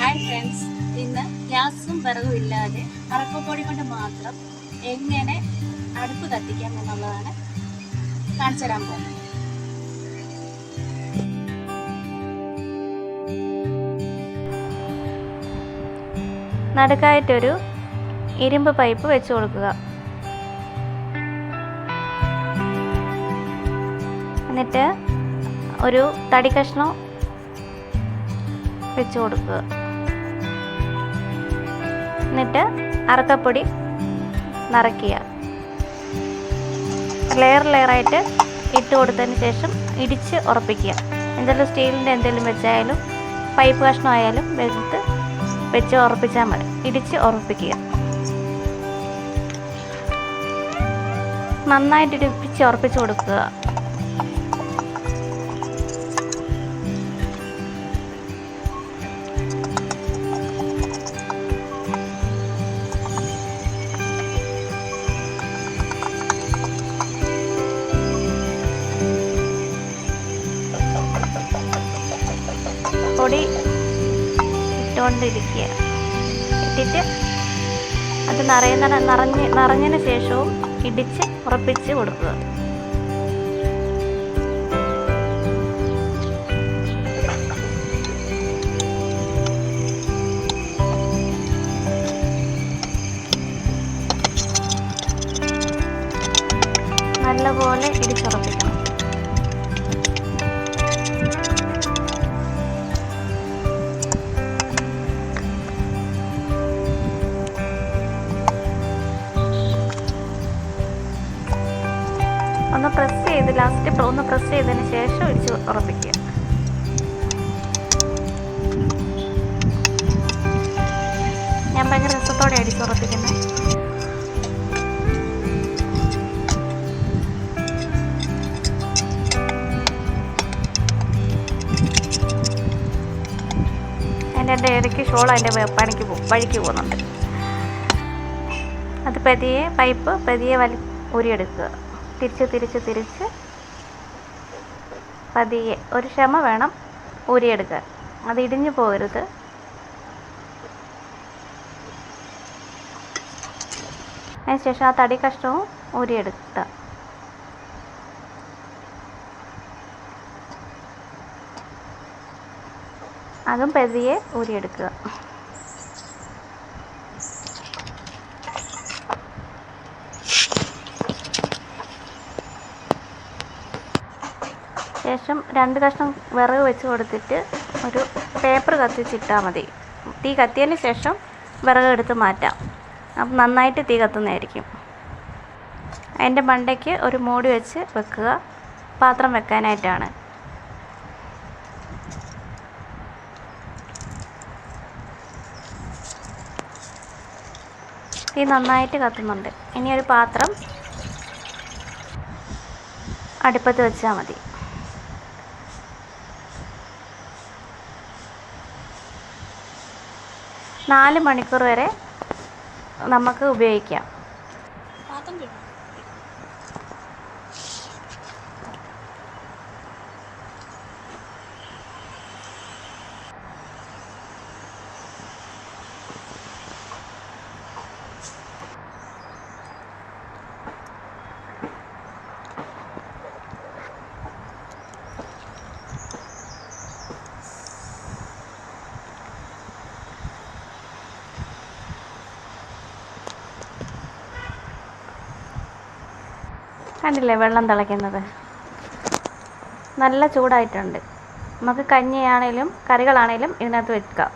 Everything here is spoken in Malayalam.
ഹായ് ഫ്രണ്ട്സ് ഇന്ന് ഗ്യാസും വിറകും ഇല്ലാതെ അറക്കപ്പൊടി കൊണ്ട് മാത്രം എങ്ങനെ അടുപ്പ് കത്തിക്കാം എന്നുള്ളതാണ് കാണിച്ചു തരാൻ പോകുന്നത്. നടുക്കായിട്ടൊരു ഇരുമ്പ് പൈപ്പ് വെച്ച് കൊടുക്കുക. എന്നിട്ട് ഒരു തടി കഷ്ണം വെച്ച് കൊടുക്കുക. എന്നിട്ട് അറക്കപ്പൊടി നിറയ്ക്കുക. ലെയർ ലെയറായിട്ട് ഇട്ട് കൊടുത്തതിന് ശേഷം ഇടിച്ച് ഉറപ്പിക്കുക. എന്തെങ്കിലും സ്റ്റീലിന്റെ എന്തെങ്കിലും വെച്ചായാലും പൈപ്പ് കഷ്ണമായാലും വെച്ചിട്ട് വെച്ച് ഉറപ്പിച്ചാൽ മതി. ഇടിച്ച് ഉറപ്പിക്കുക. നന്നായിട്ട് ഇടിപ്പിച്ച് ഉറപ്പിച്ച് കൊടുക്കുക. പൊടി ഇട്ടുകൊണ്ടിരിക്കുക. ഇട്ടിട്ട് അത് നിറയുന്ന നിറഞ്ഞ് നിറഞ്ഞതിന് ശേഷവും ഇടിച്ച് ഉറപ്പിച്ച് കൊടുക്കുക. നല്ലപോലെ ഇടിച്ചുറപ്പിക്കണം. ഒന്ന് പ്രസ് ചെയ്ത് ലാസ്റ്റ് ഒന്ന് പ്രസ് ചെയ്തതിന് ശേഷം ഇടിച്ച് ഉറപ്പിക്കുക. ഞാൻ ഭയങ്കര രസത്തോടെ അടിച്ച് ഉറപ്പിക്കുന്നത് എന്റെ എന്റെ ഇടയ്ക്ക് ഷോൾ അതിന്റെ പണിക്ക് പോകും വഴിക്ക് പോകുന്നുണ്ട്. അത് പതിയെ പൈപ്പ് പതിയെ വലി ഊരിയെടുക്കുക. തിരിച്ച് തിരിച്ച് തിരിച്ച് പതിയെ. ഒരു ക്ഷമ വേണം ഊരിയെടുക്കാൻ. അത് ഇടിഞ്ഞു പോകരുത്. അതിനുശേഷം ആ തടി കഷ്ണവും ഊരിയെടുക്കുക. അതും പതിയെ ഊരിയെടുക്കുക. ശേഷം രണ്ട് കഷ്ണം വിറക് വെച്ച് കൊടുത്തിട്ട് ഒരു പേപ്പർ കത്തിച്ചിട്ടാൽ മതി. തീ കത്തിയതിന് ശേഷം വിറക് എടുത്ത് മാറ്റാം. അപ്പം നന്നായിട്ട് തീ കത്തുന്നതായിരിക്കും. അതിന്റെ മണ്ടയ്ക്ക് ഒരു മൂടി വെച്ച് വെക്കുക. പാത്രം വെക്കാനായിട്ടാണ്. തീ നന്നായിട്ട് കത്തുന്നുണ്ട്. ഇനി ഒരു പാത്രം അടുപ്പത്ത് വെച്ചാൽ മതി. നാല് മണിക്കൂർ വരെ നമുക്ക് ഉപയോഗിക്കാം. കണ്ടില്ലേ വെള്ളം തിളയ്ക്കുന്നത്? നല്ല ചൂടായിട്ടുണ്ട്. നമുക്ക് കഞ്ഞിയാണേലും കറികളാണേലും ഇതിനകത്ത് വെക്കാം